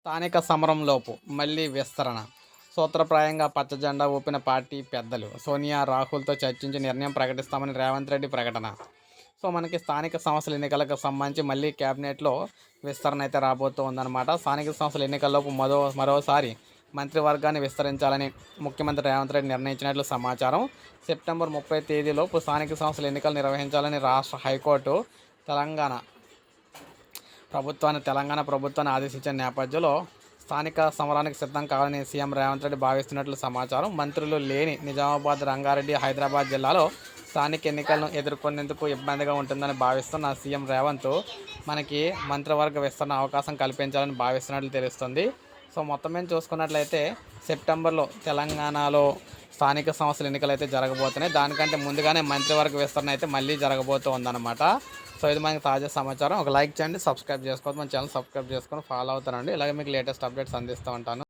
స్థానిక సమరంలోపు మళ్ళీ విస్తరణ. సూత్రప్రాయంగా పచ్చజెండా ఊపిన పార్టీ పెద్దలు సోనియా రాహుల్తో చర్చించి నిర్ణయం ప్రకటిస్తామని రేవంత్ రెడ్డి ప్రకటన. సో మనకి స్థానిక సంస్థల ఎన్నికలకు సంబంధించి మళ్ళీ క్యాబినెట్లో విస్తరణ అయితే రాబోతూ ఉందన్నమాట. స్థానిక సంస్థల ఎన్నికల్లోపు మరో మరోసారి మంత్రివర్గాన్ని విస్తరించాలని ముఖ్యమంత్రి రేవంత్ రెడ్డి నిర్ణయించినట్లు సమాచారం. సెప్టెంబర్ ముప్పై తేదీలోపు స్థానిక సంస్థల ఎన్నికలు నిర్వహించాలని రాష్ట్ర హైకోర్టు తెలంగాణ ప్రభుత్వాన్ని తెలంగాణ ప్రభుత్వాన్ని ఆదేశించిన నేపథ్యంలో స్థానిక సమరానికి సిద్ధం కావాలని సీఎం రేవంత్ రెడ్డి భావిస్తున్నట్లు సమాచారం. మంత్రులు లేని నిజామాబాద్ రంగారెడ్డి హైదరాబాద్ జిల్లాలో స్థానిక ఎన్నికలను ఎదుర్కొనేందుకు ఇబ్బందిగా ఉంటుందని భావిస్తున్న సీఎం రేవంత్ మనకి మంత్రివర్గ విస్తరణ అవకాశం కల్పించాలని భావిస్తున్నట్లు తెలుస్తుంది. సో మొత్తం మేము చూసుకున్నట్లయితే సెప్టెంబర్లో తెలంగాణలో స్థానిక సంస్థల ఎన్నికలు అయితే జరగబోతున్నాయి. దానికంటే ముందుగానే మంత్రివర్గ విస్తరణ అయితే మళ్ళీ జరగబోతూ ఉందన్నమాట సో ఇది మనకి తాజా సమాచారం. ఒక లైక్ చేయండి సబ్స్క్రైబ్ చేసుకోవద్దు. మన ఛానల్ సబ్స్క్రైబ్ చేసుకొని ఫాలో అవుతానండి ఇలాగే మీకు లేటెస్ట్ అప్డేట్స్ అందిస్తూ ఉంటాను.